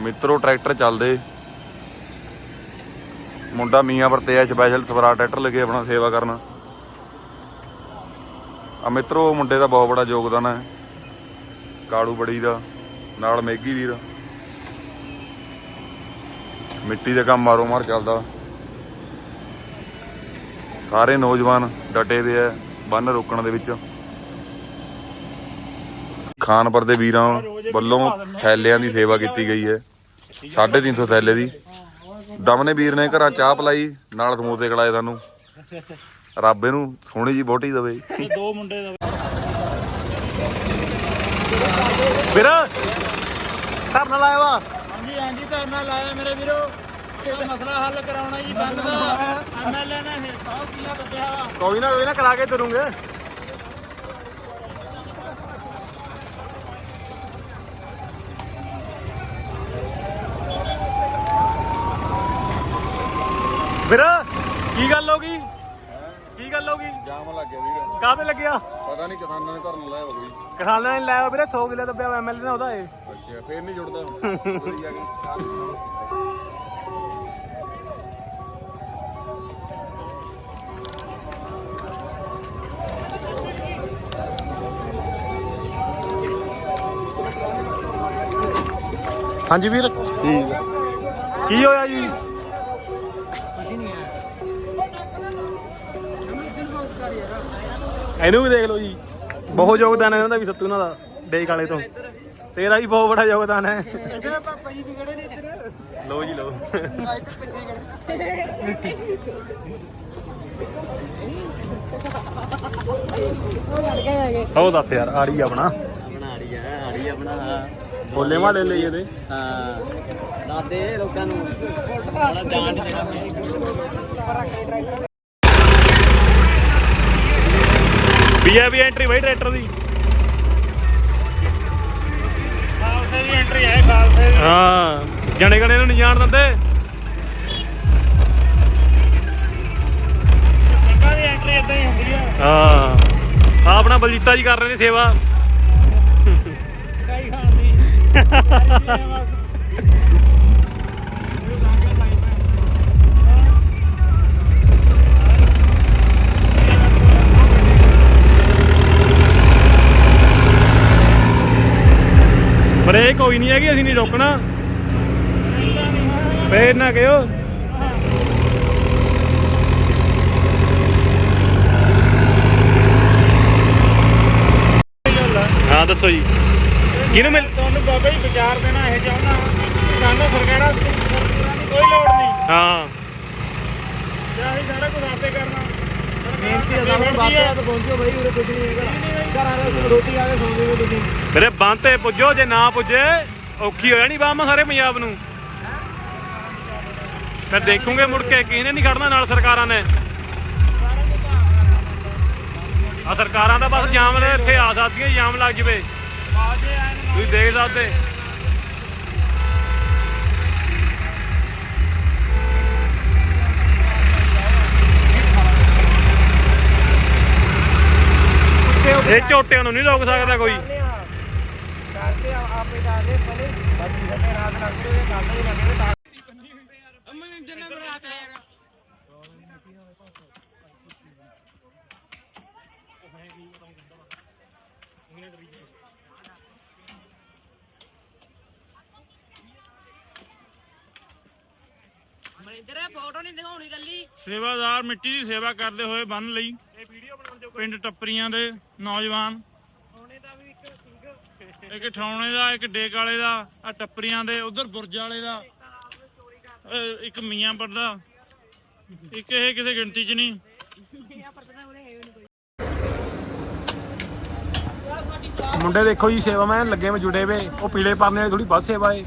ਮਿੱਤਰੋ, ਟਰੈਕਟਰ ਚੱਲਦੇ। ਮੁੰਡਾ ਮੀਆਂ ਪਰ ਤੇ ਆ ਸਪੈਸ਼ਲ ਸਵਰਾ ਟਰੈਕਟਰ ਲੱਗੇ ਆਪਣਾ ਸੇਵਾ ਕਰਨ। ਆ ਮਿੱਤਰੋ ਮੁੰਡੇ ਦਾ ਬਹੁਤ ਬੜਾ ਯੋਗਦਾਨ ਹੈ। ਕਾਲੂ ਬੜੀ ਦਾ, ਨਾਲ ਮੇਗੀ ਵੀਰ। ਮਿੱਟੀ ਦੇ ਕੰਮ ਮਾਰੋ ਮਾਰ ਚੱਲਦਾ। ਸਾਰੇ ਨੌਜਵਾਨ ਡਟੇ ਦੇ ਆ, ਬੰਨ ਰੋਕਣ ਦੇ ਵਿੱਚ। ਖਾਨਪੁਰ ਦੇ ਵੀਰਾਂ ਵੱਲੋਂ ਥੈਲਿਆਂ ਦੀ ਸੇਵਾ ਕੀਤੀ ਗਈ ਹੈ। 350 ਥੈਲੇ ਦੀ। ਦਮਨੇ ਵੀਰ ਨੇ ਘਰਾਂ ਚਾਹ ਪਲਾਈ ਨਾਲ ਸਮੋਸੇ ਖਲਾਏ ਸਾਨੂੰ। ਰੱਬ ਇਹਨੂੰ ਸੋਹਣੀ ਜੀ ਬੋਟੀ ਦਵੇ। ਦੋ ਮੁੰਡੇ ਦਾ ਵੀਰ ਧਰਨਾ ਲਾਇਆ ਵਾ। ਹਾਂਜੀ ਹਾਂਜੀ ਧਰਨਾ ਲਾਇਆ ਮੇਰੇ ਵੀਰੋ। ਇਹ ਮਸਲਾ ਹੱਲ ਕਰਾਉਣਾ ਜੀ ਬੰਦ ਦਾ। ਐਮਐਲਏ ਨੇ 100 ਕਿੱਲਾ ਦੱਸਿਆ ਕੋਈ ਨਾ ਕੋਈ ਨਾ ਕਰਾ ਕੇ ਤੁਰੂੰਗੇ। ਵੀਰ ਕੀ ਗੱਲ ਹੋ ਗਈ? ਕੀ ਗੱਲ ਹੋ ਗਈ? ਜਾਮ ਲੱਗ ਗਿਆ ਵੀਰ। ਕਾਹਦੇ ਲੱਗਿਆ? ਪਤਾ ਨਹੀਂ ਕਿਸਾਨਾਂ ਨੇ ਧਰਨ ਲਾਇਆ ਹੋਵੇ ਕਿਸਾਨਾਂ ਨੇ ਲਾਇਆ ਵੀਰੇ 100 ਕਿੱਲੇ ਦੱਬਿਆ ਐਮਐਲਏ ਨੇ ਉਹਦਾ ਇਹ। ਅੱਛਾ ਫੇਰ ਨਹੀਂ ਜੁੜਦਾ। ਹਾਂਜੀ ਵੀਰ। ਠੀਕ ਹੈ ਕੀ ਹੋਇਆ ਜੀ? ਇਹਨੂੰ ਵੀ ਦੇਖ ਲਓ ਜੀ। ਬਹੁਤ ਯੋਗਦਾਨ ਹੈ ਇਹਨਾਂ ਦਾ ਵੀ ਸੱਤੂ ਇਹਨਾਂ ਦਾ ਡੇਕ ਵਾਲੇ ਤੋਂ। ਤੇਰਾ ਵੀ ਬਹੁਤ ਬੜਾ ਯੋਗਦਾਨ ਹੈ। ਇੱਧਰ ਪਾਪਾ ਜੀ ਵੀ ਖੜੇ ਨੇ ਇੱਧਰ। ਲਓ ਜੀ ਲਓ। ਇੱਧਰ ਪਿੱਛੇ ਖੜੇ। ਉਹ ਦੱਸ ਯਾਰ ਆੜੀ ਆਪਣਾ। ਬਣਾ ਰਹੀ ਹੈ ਆੜੀ ਆਪਣਾ। ਬੋਲੇ ਮਾਲੇ ਲਈ ਇਹਦੇ। ਹਾਂ। ਦਾਦੇ ਲੋਕਾਂ ਨੂੰ। ਬੜਾ ਜਾਣ ਦੇਣਾ। ਵੀ ਆ ਵੀ ਐਂਟਰੀ ਬਾਈ ਟਰੈਕਟਰ ਦੀ। ਖਾਲਸੇ ਦੀ ਐਂਟਰੀ ਹੈ ਖਾਲਸੇ ਦੀ ਹਾਂ ਜਣੇ ਗਣੇ ਨੂੰ ਨਹੀਂ ਜਾਣ ਦਿੰਦੇ। ਸਿੰਘਾਂ ਦੀ ਐਂਟਰੀ ਇਦਾਂ ਹੀ ਹੁੰਦੀ ਆ ਹਾਂ ਆ ਆਪਣਾ ਬਲਜੀਤਾ ਜੀ ਕਰ ਰਹੇ ਨੇ ਸੇਵਾ। ਕਾਈ ਖਾਣ ਦੀ। ਬ੍ਰੇਕ ਕੋਈ ਨਹੀਂ ਹੈਗੀ ਅਸੀਂ ਨਹੀਂ ਰੋਕਣਾ। ਫੇਰ ਨਾ ਕਿਓ ਹਾਂ ਦੱਸੋ ਜੀ। ਕਿਹਨੂੰ ਮਿਲ ਤੁਹਾਨੂੰ ਬਾਬਾ ਜੀ ਵਿਚਾਰ ਦੇਣਾ ਇਹ ਚਾਹੁੰਦਾ ਸਾਨੂੰ ਸਰਕਾਰਾਂ ਦੀ ਕੋਈ ਲੋੜ ਨਹੀਂ। ਹਾਂ। ਜੇ ਸਾਰਾ ਕੁਝ ਆਪੇ ਕਰਨਾ। ਬੇਨਤੀ ਹੈ ਸਾਨੂੰ ਬਾਤ ਤੇ ਪਹੁੰਚੋ ਬਈ, ਉਰੇ ਕੁਝ ਨਹੀਂ ਹੈਗਾ। ਘਰ ਆ ਰਹੇ, ਰੋਟੀ ਆ ਕੇ ਸੌਂ ਜਾਓਗੇ ਤੁਸੀਂ। ਮੇਰੇ ਬੰਦ ਤੇ ਪੁੱਜੋ, ਜੇ ਨਾ ਪੁੱਜੇ, ਔਖੀ ਹੋ ਜਾਣੀ ਬਾਮ ਸਾਰੇ ਪੰਜਾਬ ਨੂੰ। ਮੈਂ ਦੇਖੂਗੇ ਮੁੜ ਕੇ ਕਿਸੇ ਨਹੀਂ ਖੜਨਾ ਨਾਲ ਸਰਕਾਰਾਂ ਨੇ। ਆ ਸਰਕਾਰਾਂ ਦਾ ਬਸ ਜਾਮ ਇੱਥੇ ਆ ਸਕਦੀਆਂ ਜਾਮ ਲੱਗ ਜਵੇ। ਤੁਸੀਂ ਦੇਖ ਸਕਦੇ। ਇਹ ਝੋਟਿਆਂ ਨੂੰ ਨਹੀਂ ਰੋਕ ਸਕਦਾ ਕੋਈ। ਕਰਕੇ ਆਪੇ ਡਾਲੇ ਪਹਿਲੇ ਬਾਕੀ ਬੰਦੇ ਰਾਤ ਲੱਗਦੇ ਹੋਏ ਗੱਲ ਹੀ ਲੱਗੇ ਤਾਂ ਇਧਰ ਫੋਟੋ ਨਹੀਂ ਦਿਖਾਉਣੀ ਕੱਲੀ। ਸੇਵਾਦਾਰ ਮਿੱਟੀ ਦੀ ਸੇਵਾ ਕਰਦੇ ਹੋਏ ਬੰਨ ਲਈ। ਪਿੰਡ ਟੱਪਰੀਆਂ ਦੇ ਨੌਜਵਾਨ। ਇੱਕ ਠਾਉਣੇ ਦਾ ਇੱਕ ਡੇਕ ਵਾਲੇ ਦਾ ਆ ਟੱਪਰੀਆਂ ਦੇ ਉਧਰ ਬੁਰਜ ਵਾਲੇ ਦਾ। ਇੱਕ ਮੀਆਂਪੁਰ ਦਾ ਇੱਕ ਇਹ ਕਿਸੇ ਗਿਣਤੀ 'ਚ ਨਹੀਂ। ਮੁੰਡੇ ਦੇਖੋ ਜੀ ਸੇਵਾ ਮੈਂ ਲੱਗੇ ਮੈਂ ਜੁੜੇ ਵੇ। ਉਹ ਪੀਲੇ ਪਰਨੇ ਵਾਲੀ ਥੋੜੀ ਵੱਧ ਸੇਵਾ ਏ।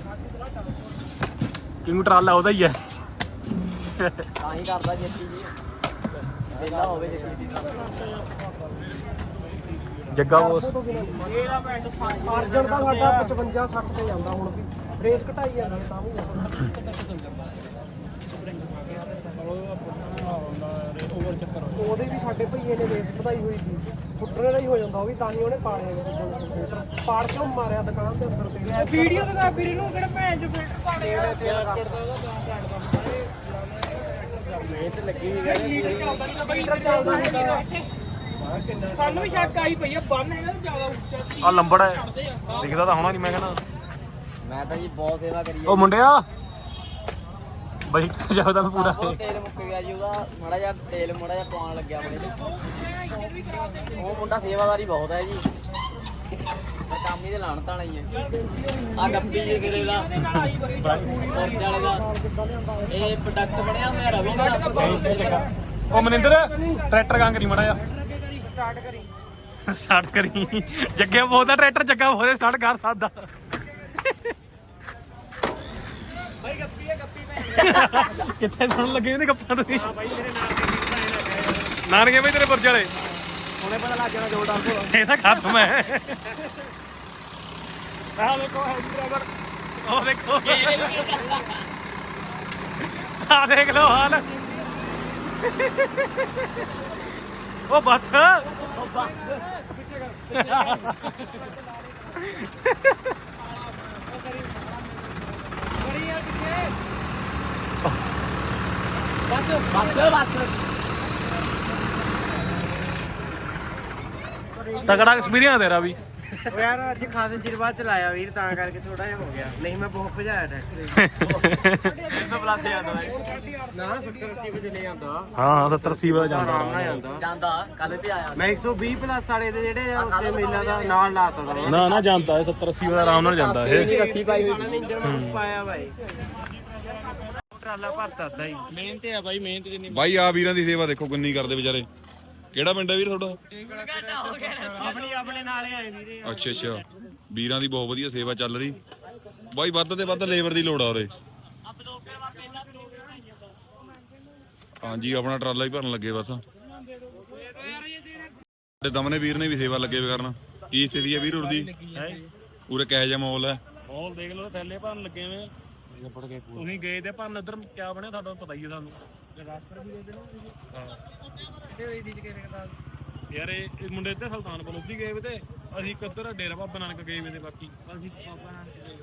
ਕਿੰਗੂ ਟਰਾਲਾ ਉਹਦਾ ਹੀ ਹੈ। ਤਾਂ ਹੀ ਕਰਦਾ ਜੱਤੀ ਜੀ। ਹੋਵੇ ਜੱਗਾ ਬੋਸ ਅਰਜਨ ਦਾ ਸਾਡਾ 55 60 ਤੇ ਜਾਂਦਾ ਹੁਣ ਵੀ। ਰੇਸ ਘਟਾਈ ਜਾਂਦਾ ਤਾਂ ਵੀ। ਉਹਦੇ ਵੀ ਸਾਡੇ ਭਈਏ ਨੇ ਰੇਸ ਵਧਾਈ ਹੋਈ ਸੀ। ਫੁੱਟਰੇ ਦਾ ਹੀ ਹੋ ਜਾਂਦਾ ਉਹ ਵੀ ਤਾਂ ਹੀ ਉਹਨੇ ਪਾੜਿਆ ਪਾੜ ਕੇ ਉਹ ਮਾਰਿਆ ਦੁਕਾਨ ਦੇ ਅੰਦਰ ਤੇ। ਵੀਡੀਓ ਦਿਖਾ ਵੀਰੇ ਨੂੰ ਕਿਹੜਾ ਭੈਣ ਚ ਮਿਹਨਤ ਲੱਗੀ ਹੋਈ ਹੈ ਮੀਟਰ ਚੱਲਦਾ ਨਹੀਂ ਸਾਨੂੰ ਵੀ ਸ਼ੱਕ ਆਈ ਪਈ ਆ ਬੰਨ ਹੈਗਾ ਤੇ ਜ਼ਿਆਦਾ ਉੱਚਾ ਆ ਲੰਬੜ ਹੈ। ਦਿਖਦਾ ਤਾਂ ਹੋਣਾ ਨਹੀਂ ਮੈਂ ਕਹਿੰਦਾ। ਮੈਂ ਤਾਂ ਜੀ ਬਹੁਤ ਸੇਵਾ ਕਰੀ ਉਹ ਮੁੰਡਿਆ ਬਈ ਜਾਉਦਾ ਪੂਰਾ। ਉਹ ਤੇਲ ਮੁੱਕ ਗਿਆ ਜੀ ਉਹਦਾ ਮਾੜਾ ਜਿਹਾ ਤੇਲ ਮਾੜਾ ਜਿਹਾ ਪਾਉਣ ਲੱਗਿਆ ਆਪਣੇ ਤੇ। ਉਹ ਮੁੰਡਾ ਸੇਵਾਦਾਰੀ ਬਹੁਤ ਹੈ ਜੀ। ਕੰਮ ਹੀ ਤੇ ਲਾਣ ਤਾਣਾ ਹੀ ਹੈ ਆ ਗੱਪੀ ਜੀ ਕਿਰੇ ਦਾ। ਪੁਰਜ ਵਾਲੇ ਦਾ। ਇਹ ਪ੍ਰੋਡਕਟ ਬਣਿਆ ਹੋਇਆ ਰਵੀ ਦਾ ਉਹ ਮਨਿੰਦਰ ਟਰੈਕਟਰ ਕਾਂ ਕਰੀ ਮੜਾ ਜਾ ਸਟਾਰਟ ਕਰੀ। ਸਟਾਰਟ ਕਰੀ। ਜੱਗੇ ਬਹੁਤ ਆ ਟਰੈਕਟਰ ਜੱਗਾ ਬਹੁਤ ਸਟਾਰਟ ਕਰ ਸਕਦਾ ਭਾਈ ਗੱਪੀ ਹੈ ਗੱਪੀ ਕਿੱਥੇ ਸੁਣਨ ਲੱਗੇ ਇਹਨੇ ਗੱਪਾਂ ਤੁਸੀਂ? ਹਾਂ ਭਾਈ ਮੇਰੇ ਨਾਨਕੇ ਬਈ ਤੇਰੇ ਪੁਰਜ ਵਾਲੇ। ਹੁਣੇ ਪਤਾ ਲੱਗ ਜਾਣਾ ਜੋੜ ਡਾਲ ਇਹ ਤਾਂ ਖਤਮ ਹੈ। ਆਹ ਦੇਖੋ ਹੈਗੀ ਡਰਾਈਵਰ ਉਹ ਦੇਖੋ। ਆ ਦੇਖ ਲਓ ਹਾਲ। ਉਹ ਬੱਸ। ਬਸ ਬਸ ਬਸ ਤਗੜਾ ਐਕਸਪੀਰੀਅੰਸ ਤੇਰਾ ਵੀ। ਉਹ ਯਾਰ ਅੱਜ ਖਾਸੇ ਚਿਰ ਬਾਅਦ ਚਲਾਇਆ ਵੀਰ ਤਾਂ ਕਰਕੇ ਥੋੜਾ ਜਿਹਾ ਹੋ ਗਿਆ। ਨਹੀਂ ਮੈਂ ਬਹੁਤ ਭਜਾਇਆ ਟਰੈਕਟਰ ਤੋਂ ਬਲਾਤੇ ਜਾਂਦਾ ਨਾ 70 80 ਵਜੇ ਲੈ ਜਾਂਦਾ ਹਾਂ ਹਾਂ 70 80 ਵਾਲਾ ਜਾਂਦਾ। ਆਰਾਮ ਨਾਲ ਜਾਂਦਾ ਜਾਂਦਾ ਕੱਲ ਤੇ ਆਇਆ। ਮੈਂ 120 ਪਲੱਸ ਵਾਲੇ ਦੇ ਜਿਹੜੇ ਆ ਉੱਤੇ ਮੇਲਾ ਦਾ ਨਾਲ ਲਾਤਾ ਦਾ ਨਾ ਨਾ ਜਾਂਦਾ ਹੈ 70 80 ਵਾਲਾ ਆਰਾਮ ਨਾਲ ਜਾਂਦਾ ਇਹ। ਰੱਸੀ ਪਾਈ ਹੋਈ ਸੀ। ਇੰਜਨ ਮਾਸ ਪਾਇਆ ਭਾਈ। ਟਰਾਲਾ ਭਰਤਾ ਦਾ ਹੀ। ਮਿਹਨਤ ਆ ਭਾਈ ਮਿਹਨਤ ਜਿੰਨੀ ਬਾਈ ਆ ਵੀਰਾਂ ਦੀ ਸੇਵਾ ਦੇਖੋ ਕਿੰਨੀ ਕਰਦੇ ਵਿਚਾਰੇ। ਕਿਹੜਾ ਪਿੰਡ ਹੈ ਵੀਰ ਤੁਹਾਡਾ? ਆਪਣੀ ਆਪਣੇ ਨਾਲੇ ਆਏ ਵੀਰੇ। ਅੱਛਾ ਅੱਛਾ। ਵੀਰਾਂ ਦੀ ਬਹੁਤ ਵਧੀਆ ਸੇਵਾ ਚੱਲ ਰਹੀ। ਬਾਈ ਵੱਧ ਤੇ ਵੱਧ ਲੇਬਰ ਦੀ ਲੋੜ ਆ ਉਰੇ। ਹਾਂਜੀ ਆਪਣਾ ਟਰਾਲਾ ਹੀ ਭਰਨ ਲੱਗੇ ਬਸ। ਤੇ ਦਮਨੇ ਵੀਰ ਨੇ ਵੀ ਸੇਵਾ ਲੱਗੇ ਵੇ ਕਰਨ। ਕੀ ਸਥਿਤੀ ਹੈ ਵੀਰ ਉਰਦੀ ਉਰੇ ਕਿਹੋ ਜਿਹਾ ਮਾਹੌਲ ਹੈ? ਮੋਲ ਦੇਖ ਲਓ ਥੈਲੇ ਭਰਨ ਲੱਗੇ ਵੇ ਤੁਸੀਂ ਗਏ ਤੇ ਭਰਨ ਉਧਰ ਕਿਆ ਬਣਿਆ ਤੁਹਾਡਾ ਪਤਾ ਹੀ ਹੈ ਸਾਨੂੰ। ਯਾਰ ਇਹ ਇਹ ਮੁੰਡੇ ਤੇ ਸੁਲਤਾਨਪੁਰ ਉੱਧੀ ਗਏ ਵੇ ਤੇ ਅਸੀਂ ਇੱਕ ਉੱਧਰ ਡੇਰਾ ਬਾਬਾ ਨਾਨਕ ਗਏ ਵੇ ਤੇ ਬਾਕੀ। ਅਸੀਂ ਬਾਬਾ ਨਾਨਕ ਗਏ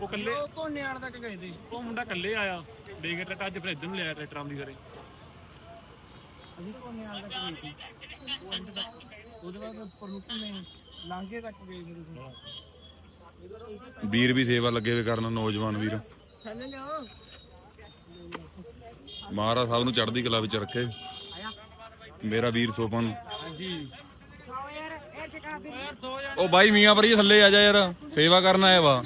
ਉਹ ਕੱਲੇ ਉਹ ਕੋਨਿਆੜ ਤੱਕ ਗਏ ਤੇ ਉਹ ਮੁੰਡਾ ਕੱਲੇ ਆਇਆ ਦੇ ਕੇ ਅੱਜ ਫਿਰ ਇੱਧਰ ਨੂੰ ਲਿਆ ਟਰੈਕਟਰਾਂ ਦੀ ਕਰੇ ਉਹਦੇ ਬਾਅਦ ਪਰਮਿਸ਼ਨ ਨਹੀਂ ਲਾਂਘੇ ਤੱਕ ਗਏ ਫਿਰ ਤੁਸੀਂ। ਵੀਰ ਵੀ ਸੇਵਾ ਲੱਗੇ ਵੇ ਕਰਨ ਨੌਜਵਾਨ ਵੀਰ। ਮਹਾਰਾਜ ਸਾਹਿਬ ਨੂੰ ਚੜ੍ਹਦੀ ਕਲਾ ਵਿੱਚ ਰੱਖੇ। ਮੇਰਾ ਵੀਰ ਸੋਪਨ। ਉਹ ਬਾਈ ਮੀਆਂ ਪਰੀ ਥੱਲੇ ਆ ਜਾ ਯਾਰ। ਸੇਵਾ ਕਰਨ ਆਇਆ ਵਾ।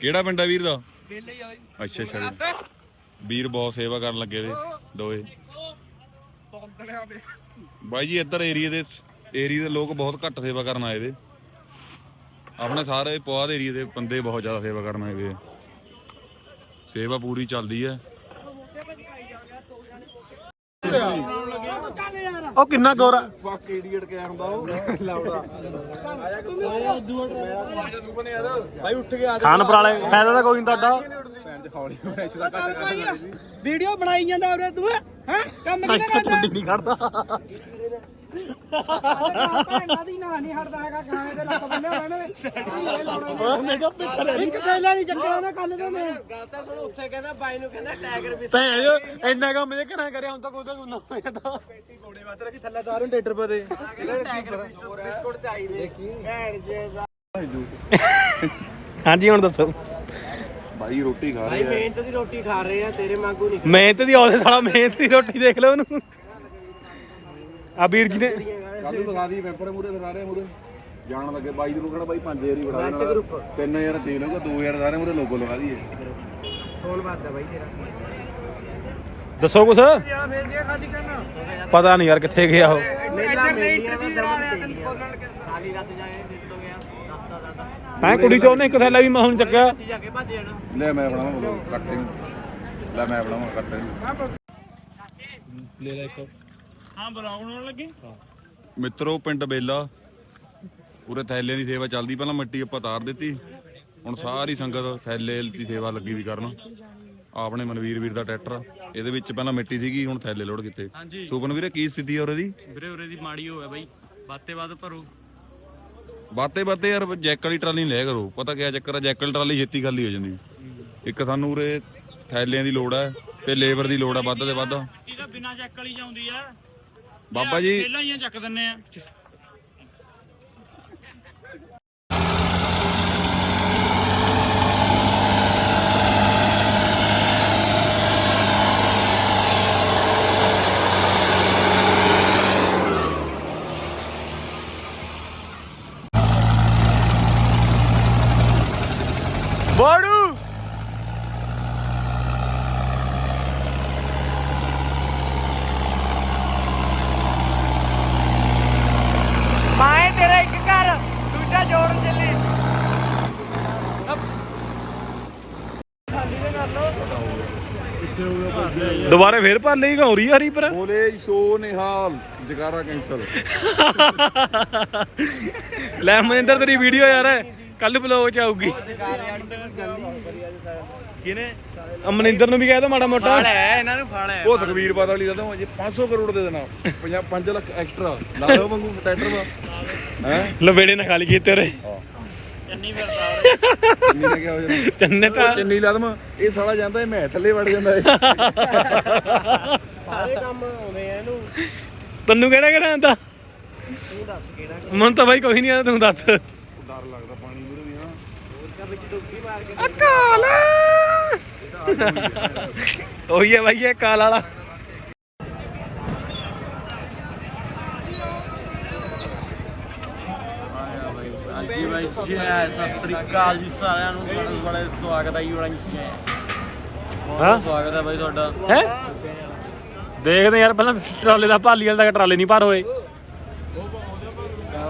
ਕਿਹੜਾ ਪਿੰਡ ਆ ਵੀਰ ਦਾ? ਵੇਲੇ ਹੀ ਆਈ ਅੱਛਾ ਅੱਛਾ। ਵੀਰ। ਵੀਰ ਬਹੁਤ ਸੇਵਾ ਕਰਨ ਲੱਗੇ ਵੇ ਦੋਏ ਦੇ। ਬਾਈ ਜੀ ਇੱਧਰ ਏਰੀਆ ਦੇ ਏਰੀਆ ਦੇ ਲੋਕ ਬਹੁਤ ਘੱਟ ਸੇਵਾ ਕਰਨ ਆਏ ਵੇ। ਆਪਣੇ ਸਾਰੇ ਪੁਆਧ ਏਰੀਆ ਦੇ ਬੰਦੇ ਬਹੁਤ ਜ਼ਿਆਦਾ ਸੇਵਾ ਕਰਨ ਆਏ ਵੇ। ਸੇਵਾ ਪੂਰੀ ਚੱਲਦੀ ਹੈ। ਉਹ ਕਿੰਨਾ ਗੋਰਾ ਭਾਈ ਉੱਠ ਗਿਆ ਖਾਨ ਪਰਾਲੇ ਫਾਇਦਾ ਤਾਂ ਕੋਈ ਨਹੀਂ ਤੁਹਾਡਾ। ਵੀਡੀਓ ਬਣਾਈ ਜਾਂਦਾ ਉਰੇ ਤੂੰ ਹੈ? ਕੰਮ ਨਹੀਂ ਕਰਦਾ ਭੈਣਾਂ ਦੀ ਨਾ ਨਹੀਂ ਹਟਦਾ ਹੈਗਾ ਗਾਣੇ ਦੇ ਲੱਕ ਬੰਨੇ ਹੋਏ ਨੇ ਮੈਂ ਕਿਹਾ ਪਿੱਛੇ ਇੱਕ ਥੈਲਾ ਨਹੀਂ ਚੱਕਿਆ ਉਹਨੇ ਕੱਲ ਦੇ ਨੇ ਗੱਲ ਤਾਂ ਸੁਣ ਉੱਥੇ ਕਹਿੰਦਾ ਬਾਈ ਨੂੰ ਕਹਿੰਦਾ ਟਾਈਗਰ ਵੀ ਭੈਣ ਜੋ ਇੰਨਾ ਕੰਮ ਜੇ ਘਰਾਂ ਕਰਿਆ ਹੁਣ ਤਾਂ ਕੋਈ ਤਾਂ ਕੋਈ ਨਾ ਹੋਇਆ ਘੋੜੇ ਵਾਸਤੇ ਰੱਖੀ ਥੱਲੇ ਤਾਰੂ ਟੇਟਰ ਪਦੇ ਟਾਈਗਰ ਬਿਸਕੁਟ ਚਾਹੀਦੇ ਭੈਣ ਜੇ ਦਾ ਹਾਂਜੀ ਹੁਣ ਦੱਸੋ। ਬਾਈ ਰੋਟੀ ਖਾ ਭਾਈ ਮਿਹਨਤ ਦੀ ਰੋਟੀ ਖਾ ਰਹੇ ਆ ਤੇਰੇ ਵਾਂਗੂ ਨਹੀਂ ਮਿਹਨਤ ਦੀ ਆਉਦੇ ਸਾਲਾ ਮਿਹਨਤ ਦੀ ਰੋਟੀ ਦੇਖ ਲਓ ਉਹਨੂੰ। ਆ ਵੀਰ ਜੀ ਨੇ ਕੱਲ ਨੂੰ ਦਿਖਾ ਦੀ ਵੈਂਪਰ ਮੂਰੇ ਸਾਰੇ ਮੂਰੇ ਜਾਣ ਲੱਗੇ ਬਾਈ ਨੂੰ ਕਿਹੜਾ ਬਾਈ 5000 ਹੀ ਬੜਾ ਗਰੁੱਪ 3000 ਦੇ ਲਊਗਾ 2000 ਸਾਰੇ ਮੂਰੇ ਲੋਗੋ ਲਗਾ ਦਈਏ। ਫੋਨ ਵੱਜਦਾ ਬਾਈ ਤੇਰਾ। ਦੱਸੋ ਕੁਛ? ਪਤਾ ਨਹੀਂ ਯਾਰ ਕਿੱਥੇ ਗਿਆ ਉਹ। ਦਾ ਮੈਂ ਕੁੜੀ ਤੋਂ ਉਹਨੇ ਇੱਕ ਥੈਲਾ ਵੀ ਮੈਂ ਹੁਣ ਚੱਕਿਆ। ਲੈ ਮੈਂ ਬਣਾਵਾਂ ਕੱਟੇ ਲੈ ਮੈਂ ਬਣਾਵਾਂ ਕੱਟੇ ਲੈ ਲੈ ਇੱਕ। ਹਾਂ ਬਲੌਗ ਹੋਣ ਲੱਗੇ? ਮਿੱਤਰੋ ਪਿੰਡ ਬੇਲਾ। ਪੂਰੇ ਥੈਲੇ ਦੀ ਸੇਵਾ ਚੱਲਦੀ ਪਹਿਲਾਂ ਮਿੱਟੀ ਆਪਾਂ ਤਾਰ ਦਿੱਤੀ। ਹੁਣ ਸਾਰੀ ਸੰਗਤ ਥੈਲੇ ਦੀ ਸੇਵਾ ਲੱਗੀ ਵੀ ਕਰਨ। ਆਪਣੇ ਮਨਵੀਰ ਵੀਰ ਦਾ ਟਰੈਕਟਰ ਇਹਦੇ ਵਿੱਚ ਪਹਿਲਾਂ ਮਿੱਟੀ ਸੀਗੀ ਹੁਣ ਥੈਲੇ ਲੋਡ ਕੀਤੇ। ਹਾਂਜੀ। ਸੁਪਨ ਵੀਰੇ ਕੀ ਸਥਿਤੀ ਹੈ ਉਹਦੀ? ਵੀਰੇ ਉਰੇ ਦੀ ਮਾੜੀ ਹੋਇਆ ਬਾਈ। ਬਾਤੇ ਬਾਤ ਭਰੋ। ਬਾਤੇ ਬਾਤੇ ਯਾਰ ਜੈਕ ਵਾਲੀ ਟਰਾਲੀ ਲਿਆ ਕਰੋ। ਪਤਾ ਕਿਆ ਚੱਕਰ ਹੈ ਜੈਕ ਵਾਲੀ ਟਰਾਲੀ ਛੇਤੀ ਖਾਲੀ ਹੋ ਜਾਂਦੀ। ਇੱਕ ਸਾਨੂੰ ਉਰੇ ਥੈਲਿਆਂ ਦੀ ਲੋੜ ਹੈ ਤੇ ਲੇਬਰ ਦੀ ਲੋੜ ਹੈ ਵੱਧ ਤੇ ਵੱਧ। ਇਹਦਾ ਬਿਨਾ ਚੈੱਕ ਵਾਲੀ ਜਾਂਦੀ ਆ। ਬਾਬਾ ਜੀ। ਪਹਿਲਾਂ ਹੀ ਚੱਕ ਦਿੰਨੇ ਆ ਬਾੜੂ ਮਾਏ ਤੇਰਾ ਇੱਕ ਘਰ ਦੂਜਾ ਜੋੜਨ ਚੱਲੀ ਦੁਬਾਰੇ ਫੇਰ ਭਰ ਲਈ ਰਹੀ ਹਰੀ ਪਰ ਬੋਲੇ ਸੋ ਨਿਹਾਲ ਜਗਾਰਾ ਕੈਂਸਲ। ਲੈ ਮਨਿੰਦਰ ਤੇਰੀ ਵੀਡੀਓ ਯਾਰ ਕੱਲ ਬਲੌਗ ਚ ਆਊਗੀ। ਕਿਨੇ ਅਮਨਿੰਦਰ ਨੂੰ ਵੀ ਕਹਿ ਦੋ ਮਾੜਾ ਮੋਟਾ। ਹੈ ਇਹਨਾਂ ਨੂੰ ਫਾਲ ਹੈ। ਉਹ ਸੁਖਵੀਰ ਬਾਦਲ ਵਾਲੀ ਦਾ ਤਾਂ ਜੇ 500 ਕਰੋੜ ਦੇ ਦੇਣਾ। 5 ਲੱਖ ਐਕਸਟਰਾ ਲਾ ਲਓ ਵਾਂਗੂ ਟਰੈਕਟਰ ਦਾ ਹੈ? ਲਵੇੜੇ ਨਾਲ ਖਾਲੀ ਕੀਤੇ ਰੇ ਚੰਨੀ ਫਿਰਦਾ ਚੰਨੀ ਨੇ ਕਿਹਾ ਹੋ ਜਾਣਾ ਤੰਨੇ ਉਹ ਤਾਂ ਚੰਨੀ ਲਾ ਇਹ ਸਾਲਾ ਜਾਂਦਾ ਇਹ ਮੈਂ ਥੱਲੇ ਵੜ ਜਾਂਦਾ ਇਹ। ਸਾਰੇ ਕੰਮ ਆਉਂਦੇ ਆ ਇਹਨੂੰ। ਤੈਨੂੰ ਕਿਹੜਾ ਕਿਹੜਾ ਆਂਦਾ ਤੂੰ ਦੱਸ ਕਿਹੜਾ ਮਨ ਤਾਂ ਬਾਈ ਕੋਈ ਨਹੀਂ ਆਂਦਾ ਤੂੰ ਦੱਸ। ਡਰ ਲੱਗਦਾ ਪਾਣੀ ਮੂਰੇ ਵੀ ਹਾਂ ਕਾ ਵਿੱਚ ਡੁੱਬੀ ਮਾਰ ਕੇ ਕਾਲ। ਉਹੀ ਹੈ ਬਾਈ ਇਹ ਕਾਲ ਵਾਲਾ ਹਾਂਜੀ ਬਾਈ ਜੀ ਸਤਿ ਸ੍ਰੀ ਅਕਾਲ ਜੀ ਸਾਰਿਆਂ ਨੂੰ। ਬੜੇ ਬੜੇ ਸਵਾਗਤ ਹੈ ਜੀ ਬੜਾ ਜੀ। ਹਾਂ? ਸਵਾਗਤ ਹੈ ਬਾਈ ਤੁਹਾਡਾ। ਹੈ? ਦੇਖਦੇ ਯਾਰ ਪਹਿਲਾਂ ਟਰਾਲੇ ਦਾ ਭਾਲੀ ਵਾਲੇ ਦਾ ਟਰਾਲੇ ਨਹੀਂ ਭਰ ਹੋਏ। ਹੋ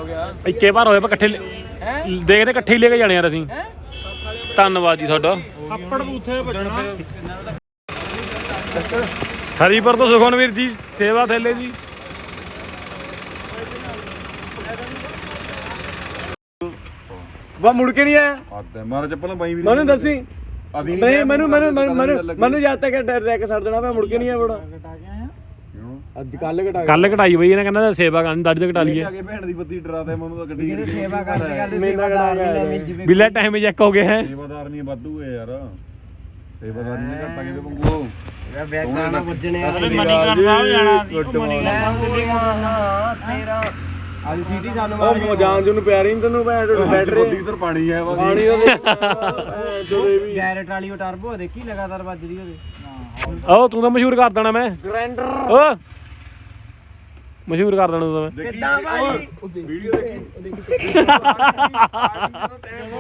ਗਿਆ। ਇੱਕੇ ਭਰ ਹੋਏ ਪਰ ਇਕੱਠੇ ਦੇਖਦੇ ਇਕੱਠੇ ਹੀ ਲੈ ਕੇ ਜਾਣੇ ਯਾਰ ਅਸੀਂ। ਧੰਨਵਾਦ ਜੀ ਤੁਹਾਡਾ। ਥੱਪੜ ਬੂਥੇ ਵੱਜਣਾ। ਹਰੀਪੁਰ ਤੋਂ ਸੁਖਮਨਵੀਰ ਜੀ ਸੇਵਾ ਥੈਲੇ ਜੀ। ਵਾ ਮੁੜ ਕੇ ਨਹੀਂ ਆਇਆ? ਹੱਦ ਹੈ ਮਾਰ ਚੱਪਲਾਂ ਪਾਈ ਵੀ ਮੈਨੂੰ ਦੱਸੀ। ਨਹੀਂ ਮੈਨੂੰ ਮੈਨੂੰ ਮੈਨੂੰ ਮੈਨੂੰ ਮੈਨੂੰ ਜਦ ਤੱਕ ਡਾਇਰੈਕਟ ਛੱਡ ਦੇਣਾ ਪਿਆ ਮੁੜ ਕੇ ਨਹੀਂ ਆ ਬੜਾ। ਅੱਜ ਕੱਲ ਘਟਾ ਕੱਲ ਘਟਾਈ ਬਈ ਇਹਨੇ ਕਹਿੰਦਾ ਸੇਵਾ ਕਰਨ ਦਾੜੀ ਤੇ ਘਟਾ ਲਈਏ। ਆ ਕੇ ਭੈਣ ਦੀ ਬੱਤੀ ਡਰਾਤੇ ਮੈਨੂੰ ਤਾਂ ਗੱਡੀ ਜਿਹੜੀ ਸੇਵਾ ਕਰਦੇ ਕਰਦੇ ਸੇਵਾਦਾਰ ਬਿੱਲਾ ਟਾਈਮ ਚੈੱਕ ਹੋ ਗਿਆ ਹੈ। ਸੇਵਾਦਾਰ ਨਹੀਂ ਵਾਧੂ ਹੈ ਯਾਰ। ਸੇਵਾਦਾਰ ਨਹੀਂ ਘਟਾ ਕੇ ਪੰਗੂ ਬੈਗਾਂ ਨਾਲ ਵੱਜਣੇ ਆ। ਮਨੀਕਰਨ ਸਾਹਿਬ ਜਾਣਾ ਸੀ। ਉਹ ਮਨੀਕਰਨ ਤੇਰਾ ਅੱਜ ਸੀਟੀ ਸਾਨੂੰ ਉਹ ਜਾਨ ਜੂ ਨੂੰ ਪਿਆਰੀ ਨਹੀਂ ਤੈਨੂੰ ਭੈਣ ਬੈਟਰੀ ਬੱਤੀ ਇਧਰ ਪਾਣੀ ਹੈ ਵਾ ਪਾਣੀ ਉਹਦੇ। ਗੈਰਟ ਵਾਲੀ ਉਹ ਟਰਬੋ ਦੇਖੀ ਲਗਾਤਾਰ ਵੱਜਦੀ ਉਹਦੇ। ਉਹ ਤੂੰ ਤਾਂ ਮਸ਼ਹੂਰ ਕਰ ਦੇਣਾ ਮੈਂ। ਗ੍ਰੈਂਡਰ ਓ ਮਸ਼ਹੂਰ ਕਰ ਦੇਣਾ ਤੂੰ ਤਾਂ ਮੈਂ। ਕਿੱਦਾਂ ਭਾਈ ਵੀਡੀਓ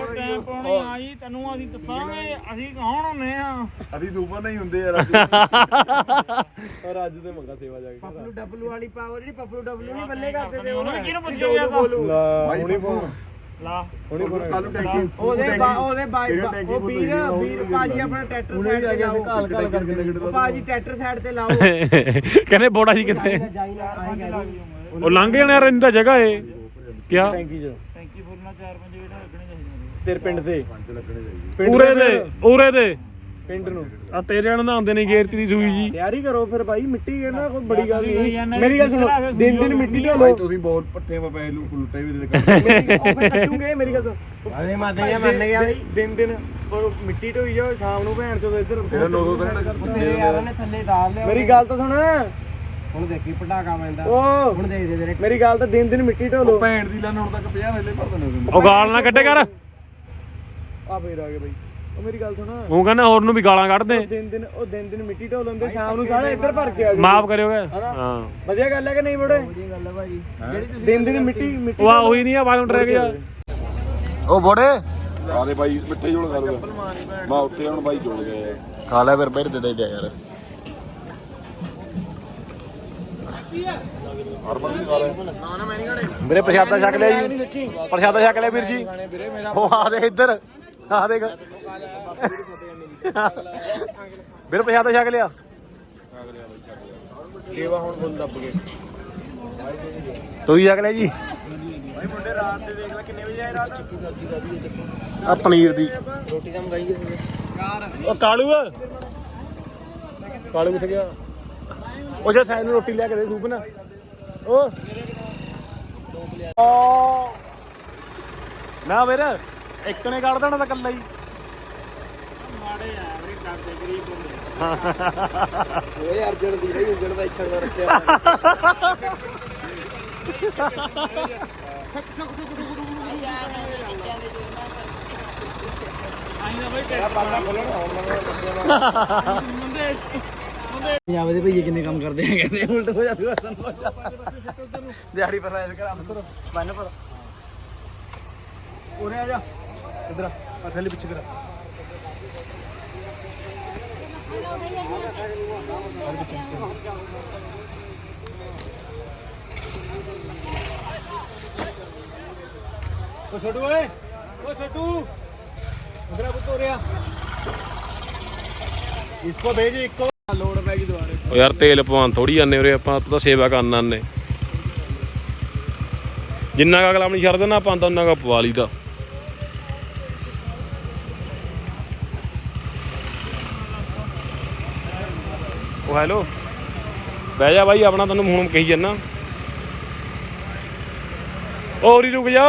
ਟਾਈਮ ਪਾਉਣੀ ਆਈ ਤੈਨੂੰ ਅਸੀਂ ਦੱਸਾਂਗੇ ਅਸੀਂ ਕੌਣ ਹੁੰਨੇ ਆ? ਅਸੀਂ ਦੂਬਾ ਨਹੀਂ ਹੁੰਦੇ ਯਾਰ ਪਰ ਅੱਜ ਤੇ ਮੰਗਾ ਸੇਵਾ ਜਾ ਪਪਲੂ ਡਬਲੂ ਵਾਲੀ ਪਾਵਰ ਜਿਹੜੀ ਪਪਲੂ ਡਬਲੂ ਨਹੀਂ ਬੱਲੇ ਕਰਦੇ ਤੇ ਉਹ ਉਹਨੇ ਕਿਹਨੂੰ ਪੁੱਛ ਕੇ ਗਿਆ ਤਾ? ਭਾਈ ਹੁਣੀ ਫੋਨ ਲਾ। ਹੁਣੀ ਫੋਨ ਕੱਲ ਨੂੰ ਟੈਂਕੀ ਉਹਦੇ ਬਾ- ਉਹਦੇ ਬਾਈ ਕਿਹੜਾ ਟੈਂਕੀ ਉਹ ਭੁੱਲ ਵੀਰ ਗਈ, ਉਹ ਵੀਰ ਵੀ ਭਾਜੀ ਆਪਣਾ ਟਰੈਕਟਰ ਸਾਈਡ ਤੇ ਲਾਓ। ਕਾਲ ਕਾਲ ਕਰਕੇ ਉਹ ਭਾਜੀ ਟਰੈਕਟਰ ਸਾਈਡ ਤੇ ਲਾਓ। ਕਹਿੰਦੇ ਬੋੜਾ ਸੀ ਕਿੱਥੇ? ਜਾਈ ਨਾ ਆਏਗਾ ਜੀ ਉਹ ਲੰਘ ਜਾਣਾ ਯਾਰ ਇੰਦਾ ਜਗ੍ਹਾ ਏ। ਕਿਆ? ਟੈਂਕੀ ਫੁੱਲ ਨਾਲ 4-5 ਗੇੜਾ ਲੱਗਣੇ ਚਾਹੀਦੇ ਤੇਰੇ ਪਿੰਡ ਤੇ ਉਰੇ ਦੇ ਉਰੇ ਦੇ। ਪਿੰਡ ਨੂੰ। ਆ ਤੇਰੇ ਨਾਲ ਨਹਾਉਂਦੇ ਨੇ ਗੇਰਤੀ ਦੀ ਸੂਈ ਜੀ। ਤਿਆਰੀ ਕਰੋ ਫਿਰ ਭਾਈ ਮਿੱਟੀ ਹੈ ਨਾ ਕੋਈ ਬੜੀ ਗੱਲ ਨਹੀਂ। ਮੇਰੀ ਗੱਲ ਸੁਣੋ ਦਿਨ ਦਿਨ ਮਿੱਟੀ ਢੋ ਭਾਈ ਲੋ ਤੁਸੀਂ ਬਹੁਤ ਪੱਠੇ ਪਾ ਪੈ ਲੂ ਲੁੱਟੇ ਵੀ ਦੇ ਕੱਟੂਗੇ ਮੇਰੀ ਗੱਲ ਸੁਣ। ਅਰੇ ਮੰਨ ਗਿਆ ਮੰਨ ਗਿਆ ਭਾਈ ਦਿਨ ਦਿਨ ਉਹ ਮਿੱਟੀ ਢੋਈ ਜਾਓ ਸ਼ਾਮ ਨੂੰ ਭੈਣ ਚੋਦ ਇੱਧਰ ਤੇਰਾ ਨੋ ਦੋ ਦਿਨ ਤੇਰੇ ਯਾਰਾਂ ਨੇ ਥੱਲੇ ਦਾਲ ਲਿਆ ਮੇਰੀ ਗੱਲ ਤਾਂ ਸੁਣ। ਹੁਣ ਦੇਖੀ ਪਟਾਕਾ ਪੈਂਦਾ ਹੁਣ ਦੇਖ ਦੇ ਤੇਰੇ। ਮੇਰੀ ਗੱਲ ਤਾਂ ਦਿਨ ਦਿਨ ਮਿੱਟੀ ਢੋ ਲੋ ਭੈਣ ਦੀ ਲੈਣ ਹੁਣ ਤੱਕ 50 ਹਲੇ ਭਰ ਉਹ ਗਾਲ ਨਾ ਕੱਢੇ ਕਰ। ਆ ਫੇਰ ਆ ਗਏ ਬਾਈ। ਉਹ ਮੇਰੀ ਗੱਲ ਸੁਣ। ਉਹ ਕਹਿੰਦਾ ਹੋਰ ਨੂੰ ਵੀ ਗਾਲਾਂ ਕੱਢ ਦੇ ਦਿਨ ਦਿਨ ਉਹ ਦਿਨ ਦਿਨ ਮਿੱਟੀ ਢੋ ਲੈਂਦੇ ਸ਼ਾਮ ਨੂੰ ਸਾਰੇ ਇੱਧਰ ਭਰ ਕੇ ਆ ਜਾਓ ਮਾਫ ਕਰਿਓਗੇ ਹਾਂ। ਵਧੀਆ ਗੱਲ ਹੈ ਕਿ ਨਹੀਂ ਬੜੇ? ਵਧੀਆ ਗੱਲ ਹੈ ਭਾਜੀ। ਜਿਹੜੀ ਤੁਸੀਂ ਦਿਨ ਦਿਨ ਮਿੱਟੀ ਮਿੱਟੀ ਉਹ ਆ ਉਹੀ ਨਹੀਂ ਆ ਬਾਲਮ ਟਰੈਕ ਜਾ ਉਹ ਬੋੜੇ। ਆਲੇ ਬਾਈ ਮਿੱਠੇ ਜੋੜ ਕਰ ਮੈਂ ਉੱਤੇ ਹੁਣ ਬਾਈ ਜੋੜ ਗਏ ਖਾ ਲੈ ਫਿਰ ਬੈਰ ਦੇ ਦੇ ਯਾਰ। ਹਰਮਨ ਹੈ ਵੀਰੇ ਪ੍ਰਸ਼ਾਦਾ ਛਕ ਲਿਆ ਜੀ। ਪ੍ਰਸ਼ਾਦਾ ਛਕ ਲਿਆ ਵੀਰ ਜੀ। ਉਹ ਆ ਦੇ ਇੱਧਰ। ਆ ਦੇਖ ਵੀਰੇ ਪ੍ਰਸ਼ਾਦਾ ਛਕ ਲਿਆ। ਸੇਵਾ ਹੁਣ ਬੋਲ ਦੱਬ ਗਏ। ਤੂੰ ਹੀ ਛਕ ਲਿਆ ਜੀ। ਆ ਪਨੀਰ ਦੀ। ਰੋਟੀ ਤਾਂ ਮੰਗਾਈ ਕਿਸੇ ਉਹ ਕਾਲੂ ਕਾਲੂ ਕਿੱਥੇ ਗਿਆ? ਉਹ ਜੇ ਸਾਈਨ ਨੂੰ ਰੋਟੀ ਲਿਆ ਕੇ ਦੇ ਸੂਪ ਨਾ। ਉਹ ਓ ਨਾ ਵੀਰ ਇੱਕ ਨੇ ਕੱਢ ਦੇਣਾ ਤਾਂ ਕੱਲਾ ਹੀ। ਓਏ ਅਰਜਨ ਦੀ ਬਈ ਉਂਗਲ ਬਾਈ ਛੱਡ ਰੱਖਿਆ। ਪੰਜਾਬ ਦੇ ਭਈਏ ਕਿੰਨੇ ਕੰਮ ਕਰਦੇ ਆ ਕਹਿੰਦੇ ਉਲਟ ਹੋ ਜਾਂਦੀ ਸਾਨੂੰ ਦਿਹਾੜੀ ਪਰ ਰਾਇਲ ਕਰ ਅਫਸਰ ਬੰਨ ਪਰ ਉਰੇ ਆ ਜਾ ਇਧਰ ਆ ਥੱਲੇ ਪਿੱਛੇ ਕਰ। ਉਹ ਛੋਟੂ ਓਏ ਉਹ ਛੋਟੂ ਉਧਰ ਪੁੱਤ ਉਰੇ ਇਸਕੋ ਭੇਜ ਇੱਕੋ। ਲੋੜ ਪੈ ਦੁਬਾਰੇ। ਉਹ ਯਾਰ, ਤੇਲ ਪਵਾਨ ਥੋੜੀ ਜਾਂਦੇ ਉਰੇ ਆਪਾਂ, ਤਾਂ ਸੇਵਾ ਕਰਨ ਆਨੇ ਜਿੰਨਾ ਕੁ ਅਗਲਾ ਆਪਣੀ ਛੱਡ ਦੇਣਾ ਆਪਾਂ ਤਾਂ ਉਹਨਾਂ ਕਾ ਪਵਾ ਲਈਦਾ। ਉਹ ਹੈਲੋ। ਬਹਿ ਜਾ ਬਾਈ, ਆਪਣਾ ਤੈਨੂੰ ਹੁਣ ਕਹੀ ਜੰਨਾ ਹੋਰ ਹੀ ਰੁਕ ਜਾ।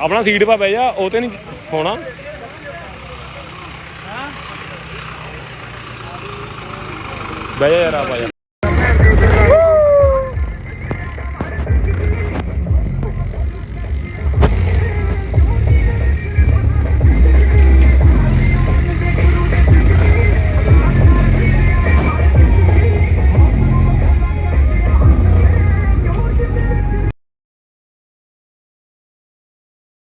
ਆਪਣਾ ਸੀਟ 'ਪਾ, ਬਹਿ ਜਾ, ਉਹ ਤੇ ਨਹੀਂ ਹੋਣਾ। ਬਹਿ ਜਾ ਯਾਰ, ਆ ਜਾ।